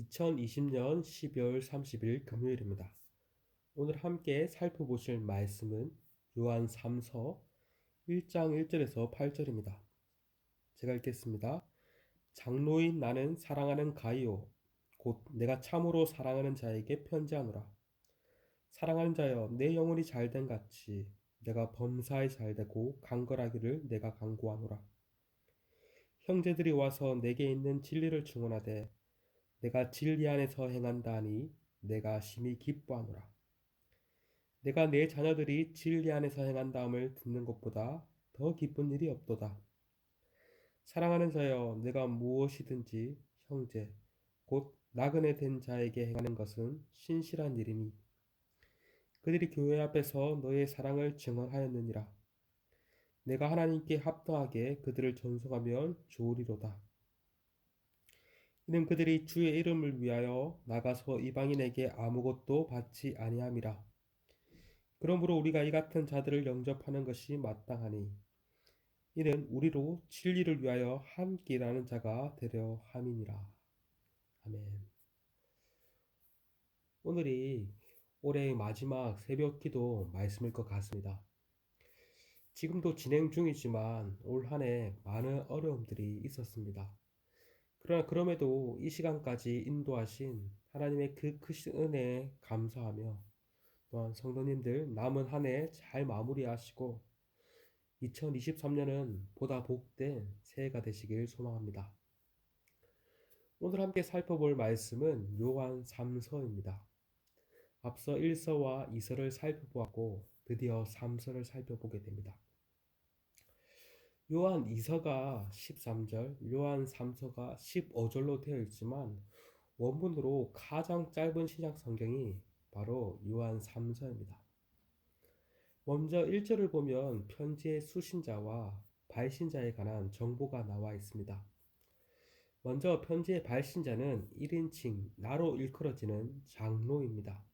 2020년 12월 30일 금요일입니다. 오늘 함께 살펴보실 말씀은 요한 3서 1장 1절에서 8절입니다. 제가 읽겠습니다. 장로인 나는 사랑하는 가이오 곧 내가 참으로 사랑하는 자에게 편지하노라. 사랑하는 자여 내 영혼이 잘된 같이 내가 범사에 잘되고 강건하기를 내가 강구하노라. 형제들이 와서 내게 있는 진리를 증언하되 내가 진리 안에서 행한다 하니 내가 심히 기뻐하노라. 내가 내 자녀들이 진리 안에서 행한다함을 듣는 것보다 더 기쁜 일이 없도다. 사랑하는 자여 내가 무엇이든지 형제 곧 나그네 된 자에게 행하는 것은 신실한 일이니 그들이 교회 앞에서 너의 사랑을 증언하였느니라. 내가 하나님께 합당하게 그들을 존속하면 좋으리로다. 이는 그들이 주의 이름을 위하여 나가서 이방인에게 아무것도 받지 아니함이라. 그러므로 우리가 이 같은 자들을 영접하는 것이 마땅하니 이는 우리로 진리를 위하여 함께 일하는 자가 되려 함이니라. 아멘. 오늘이 올해의 마지막 새벽 기도 말씀일 것 같습니다. 지금도 진행 중이지만 올 한 해 많은 어려움들이 있었습니다. 그러나 그럼에도 이 시간까지 인도하신 하나님의 그 크신 은혜에 감사하며 또한 성도님들 남은 한 해 잘 마무리하시고 2023년은 보다 복된 새해가 되시길 소망합니다. 오늘 함께 살펴볼 말씀은 요한 3서입니다. 앞서 1서와 2서를 살펴보았고 드디어 3서를 살펴보게 됩니다. 요한 2서가 13절, 요한 3서가 15절로 되어 있지만 원문으로 가장 짧은 신약 성경이 바로 요한 3서입니다. 먼저 1절을 보면 편지의 수신자와 발신자에 관한 정보가 나와 있습니다. 먼저 편지의 발신자는 1인칭 나로 일컬어지는 장로입니다.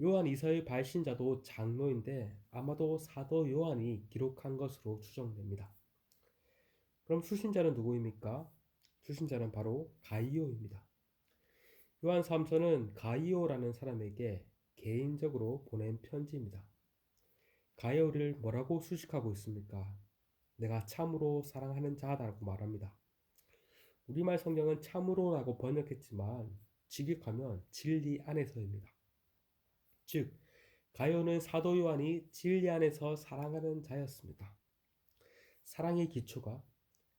요한 2서의 발신자도 장로인데 아마도 사도 요한이 기록한 것으로 추정됩니다. 그럼 수신자는 누구입니까? 수신자는 바로 가이오입니다. 요한 3서는 가이오라는 사람에게 개인적으로 보낸 편지입니다. 가이오를 뭐라고 수식하고 있습니까? 내가 참으로 사랑하는 자다라고 말합니다. 우리말 성경은 참으로라고 번역했지만 직역하면 진리 안에서입니다. 즉, 가요는 사도 요한이 진리 안에서 사랑하는 자였습니다. 사랑의 기초가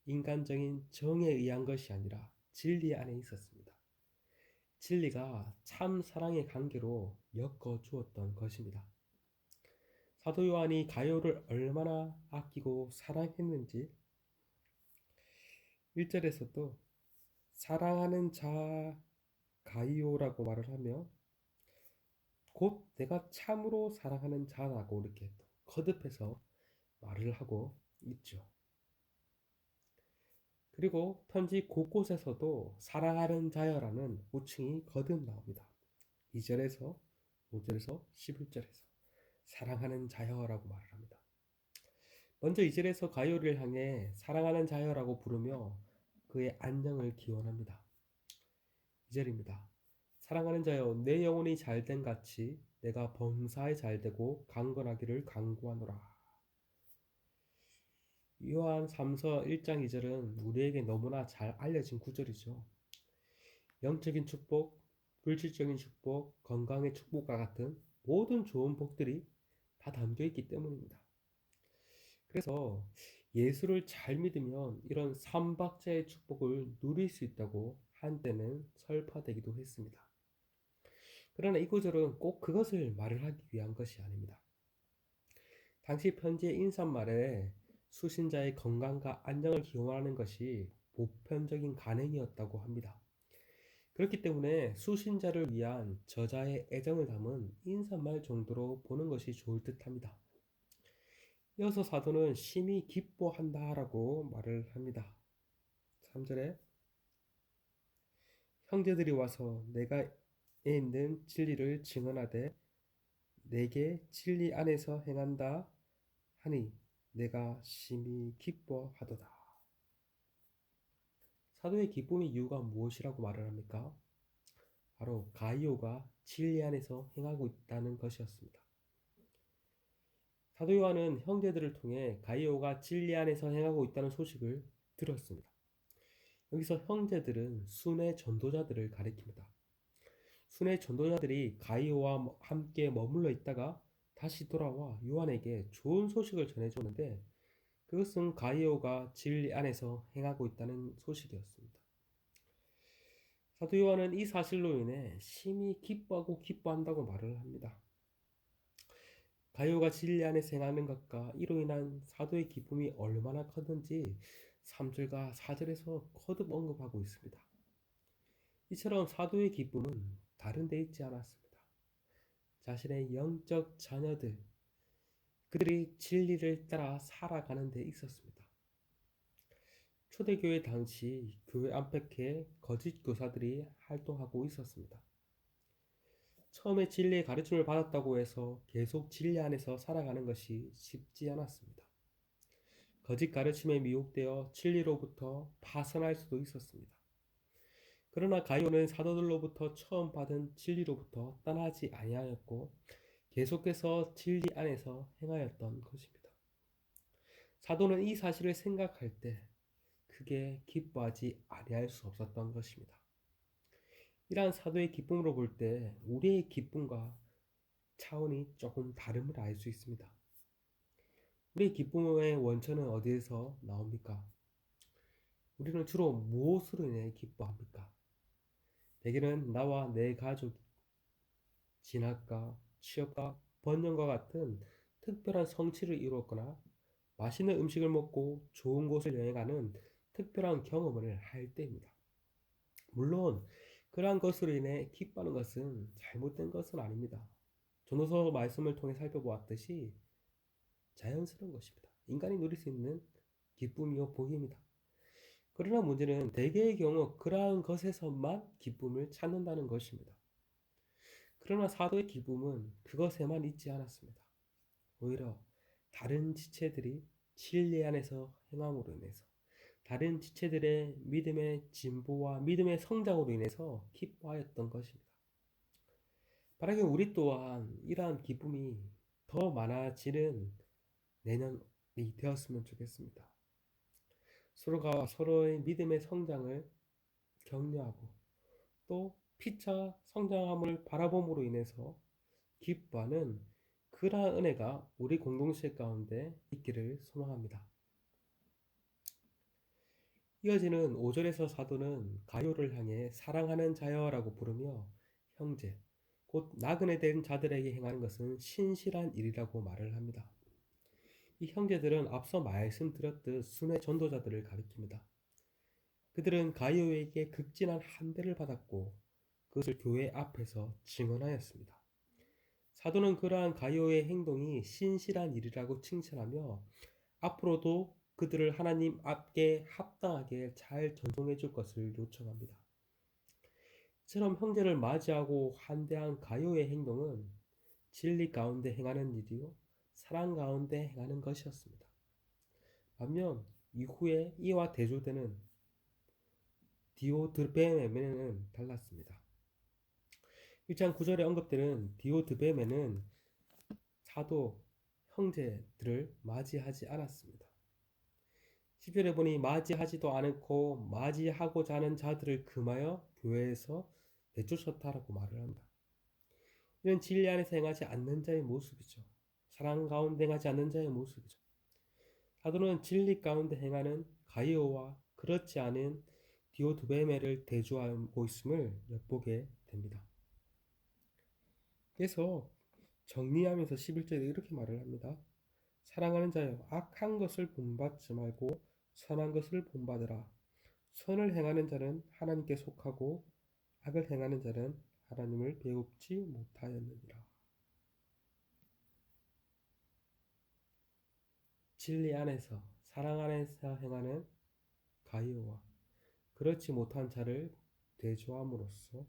인간적인 정에 의한 것이 아니라 진리 안에 있었습니다. 진리가 참 사랑의 관계로 엮어 주었던 것입니다. 사도 요한이 가요를 얼마나 아끼고 사랑했는지 1절에서도 사랑하는 자 가이오라고 말을 하며 곧 내가 참으로 사랑하는 자라고 이렇게 거듭해서 말을 하고 있죠. 그리고 편지 곳곳에서도 사랑하는 자여라는 호칭이 거듭 나옵니다. 2절에서 5절에서 11절에서 사랑하는 자여라고 말을 합니다. 먼저 2절에서 가요를 향해 사랑하는 자여라고 부르며 그의 안녕을 기원합니다. 2절입니다. 사랑하는 자여 내 영혼이 잘된 같이 내가 범사에 잘되고 강건하기를 강구하노라. 요한 3서 1장 2절은 우리에게 너무나 잘 알려진 구절이죠. 영적인 축복, 물질적인 축복, 건강의 축복과 같은 모든 좋은 복들이 다 담겨 있기 때문입니다. 그래서 예수를 잘 믿으면 이런 삼박자의 축복을 누릴 수 있다고 한때는 설파되기도 했습니다. 그러나 이 구절은 꼭 그것을 말을 하기 위한 것이 아닙니다. 당시 편지의 인사말에 수신자의 건강과 안정을 기원하는 것이 보편적인 간행이었다고 합니다. 그렇기 때문에 수신자를 위한 저자의 애정을 담은 인사말 정도로 보는 것이 좋을 듯 합니다. 이어서 사도는 심히 기뻐한다 라고 말을 합니다. 3절에 형제들이 와서 내가 있는 진리를 증언하되 내게 진리 안에서 행한다 하니 내가 심히 기뻐하도다. 사도의 기쁨의 이유가 무엇이라고 말을 합니까? 바로 가이오가 진리 안에서 행하고 있다는 것이었습니다. 사도 요한은 형제들을 통해 가이오가 진리 안에서 행하고 있다는 소식을 들었습니다. 여기서 형제들은 순회 전도자들을 가리킵니다. 순회 전도자들이 가이오와 함께 머물러 있다가 다시 돌아와 요한에게 좋은 소식을 전해주는데 그것은 가이오가 진리 안에서 행하고 있다는 소식이었습니다. 사도 요한은 이 사실로 인해 심히 기뻐하고 기뻐한다고 말을 합니다. 가요가 진리 안에서 행하는 것과 이로 인한 사도의 기쁨이 얼마나 컸는지 3절과 4절에서 거듭 언급하고 있습니다. 이처럼 사도의 기쁨은 다른 데 있지 않았습니다. 자신의 영적 자녀들, 그들이 진리를 따라 살아가는 데 있었습니다. 초대교회 당시 교회 안팎에 거짓 교사들이 활동하고 있었습니다. 처음에 진리의 가르침을 받았다고 해서 계속 진리 안에서 살아가는 것이 쉽지 않았습니다. 거짓 가르침에 미혹되어 진리로부터 파선할 수도 있었습니다. 그러나 가이오는 사도들로부터 처음 받은 진리로부터 떠나지 아니하였고 계속해서 진리 안에서 행하였던 것입니다. 사도는 이 사실을 생각할 때 크게 기뻐하지 아니할 수 없었던 것입니다. 이러한 사도의 기쁨으로 볼 때 우리의 기쁨과 차원이 조금 다름을 알 수 있습니다. 우리의 기쁨의 원천은 어디에서 나옵니까? 우리는 주로 무엇으로 인해 기뻐합니까? 대개는 나와 내 가족, 진학과 취업과 번영과 같은 특별한 성취를 이루었거나 맛있는 음식을 먹고 좋은 곳을 여행하는 특별한 경험을 할 때입니다. 물론 그러한 것으로 인해 기뻐하는 것은 잘못된 것은 아닙니다. 전도서 말씀을 통해 살펴보았듯이 자연스러운 것입니다. 인간이 누릴 수 있는 기쁨이요 복입니다. 그러나 문제는 대개의 경우 그러한 것에서만 기쁨을 찾는다는 것입니다. 그러나 사도의 기쁨은 그것에만 있지 않았습니다. 오히려 다른 지체들이 진리 안에서 행함으로 인해서 다른 지체들의 믿음의 진보와 믿음의 성장으로 인해서 기뻐하였던 것입니다. 바라기 우리 또한 이러한 기쁨이 더 많아지는 내년이 되었으면 좋겠습니다. 서로가 서로의 믿음의 성장을 격려하고 또 피차 성장함을 바라봄으로 인해서 기뻐하는 그러한 은혜가 우리 공동체 가운데 있기를 소망합니다. 이어지는 5절에서 사도는 가요를 향해 사랑하는 자여라고 부르며 형제, 곧 나그네 된 자들에게 행하는 것은 신실한 일이라고 말을 합니다. 이 형제들은 앞서 말씀드렸듯 순회 전도자들을 가리킵니다. 그들은 가이오에게 극진한 한대를 받았고 그것을 교회 앞에서 증언하였습니다. 사도는 그러한 가이오의 행동이 신실한 일이라고 칭찬하며 앞으로도 그들을 하나님 앞에 합당하게 잘 전송해 줄 것을 요청합니다. 이처럼 형제를 맞이하고 한대한 가요의 행동은 진리 가운데 행하는 일이요 사랑 가운데 행하는 것이었습니다. 반면 이후에 이와 대조되는 디오드베메는 달랐습니다. 1장 9절에 언급되는 디오드베메는 사도 형제들을 맞이하지 않았습니다. 10절에 보니 맞이하지도 않고 맞이하고자 하는 자들을 금하여 교회에서 내쫓았다라고 말을 합니다. 이런 진리 안에서 행하지 않는 자의 모습이죠. 사랑 가운데 행하지 않는 자의 모습이죠. 사도는 진리 가운데 행하는 가이오와 그렇지 않은 디오두베메를 대조하고 있음을 엿보게 됩니다. 그래서 정리하면서 11절에 이렇게 말을 합니다. 사랑하는 자여 악한 것을 본받지 말고 선한 것을 본받으라. 선을 행하는 자는 하나님께 속하고 악을 행하는 자는 하나님을 배웁지 못하였느니라. 진리 안에서 사랑 안에서 행하는 가이오와 그렇지 못한 자를 대조함으로써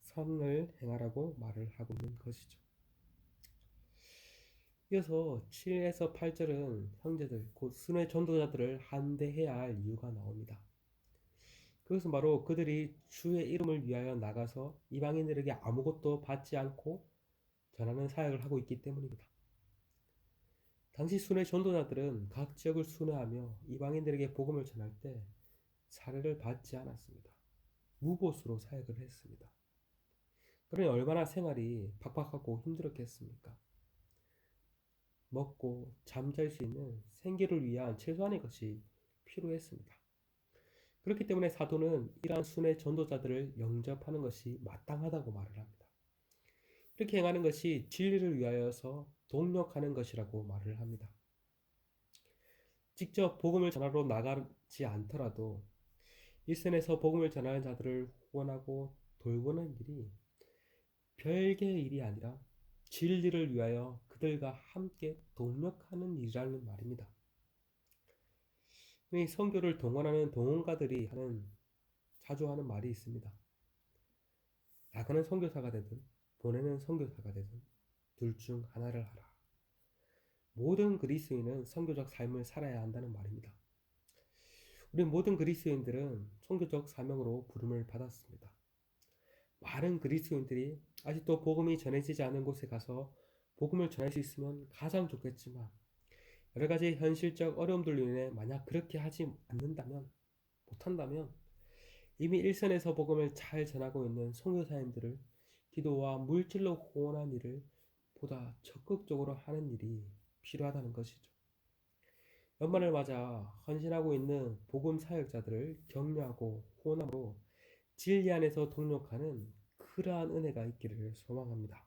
선을 행하라고 말을 하고 있는 것이죠. 이어서 7에서 8절은 형제들, 곧 순회 전도자들을 한대해야 할 이유가 나옵니다. 그것은 바로 그들이 주의 이름을 위하여 나가서 이방인들에게 아무것도 받지 않고 전하는 사역을 하고 있기 때문입니다. 당시 순회 전도자들은 각 지역을 순회하며 이방인들에게 복음을 전할 때 사례를 받지 않았습니다. 무보수로 사역을 했습니다. 그러니 얼마나 생활이 팍팍하고 힘들었겠습니까? 먹고 잠잘 수 있는 생계를 위한 최소한의 것이 필요했습니다. 그렇기 때문에 사도는 이러한 순회 전도자들을 영접하는 것이 마땅하다고 말을 합니다. 이렇게 행하는 것이 진리를 위하여서 동력하는 것이라고 말을 합니다. 직접 복음을 전하러 나가지 않더라도 일선에서 복음을 전하는 자들을 후원하고 돌보는 일이 별개의 일이 아니라 진리를 위하여 그들과 함께 동력하는 일이라는 말입니다. 이 선교를 동원하는 동원가들이 하는 자주 하는 말이 있습니다. 나가는 선교사가 되든 보내는 선교사가 되든 둘 중 하나를 하라. 모든 그리스인은 선교적 삶을 살아야 한다는 말입니다. 우리 모든 그리스인들은 선교적 사명으로 부름을 받았습니다. 많은 그리스인들이 아직도 복음이 전해지지 않은 곳에 가서 복음을 전할 수 있으면 가장 좋겠지만 여러 가지 현실적 어려움들로 인해 만약 그렇게 하지 않는다면 못한다면 이미 일선에서 복음을 잘 전하고 있는 선교사님들을 기도와 물질로 후원한 일을 보다 적극적으로 하는 일이 필요하다는 것이죠. 연말을 맞아 헌신하고 있는 복음 사역자들을 격려하고 후원함으로 진리 안에서 동력하는 그러한 은혜가 있기를 소망합니다.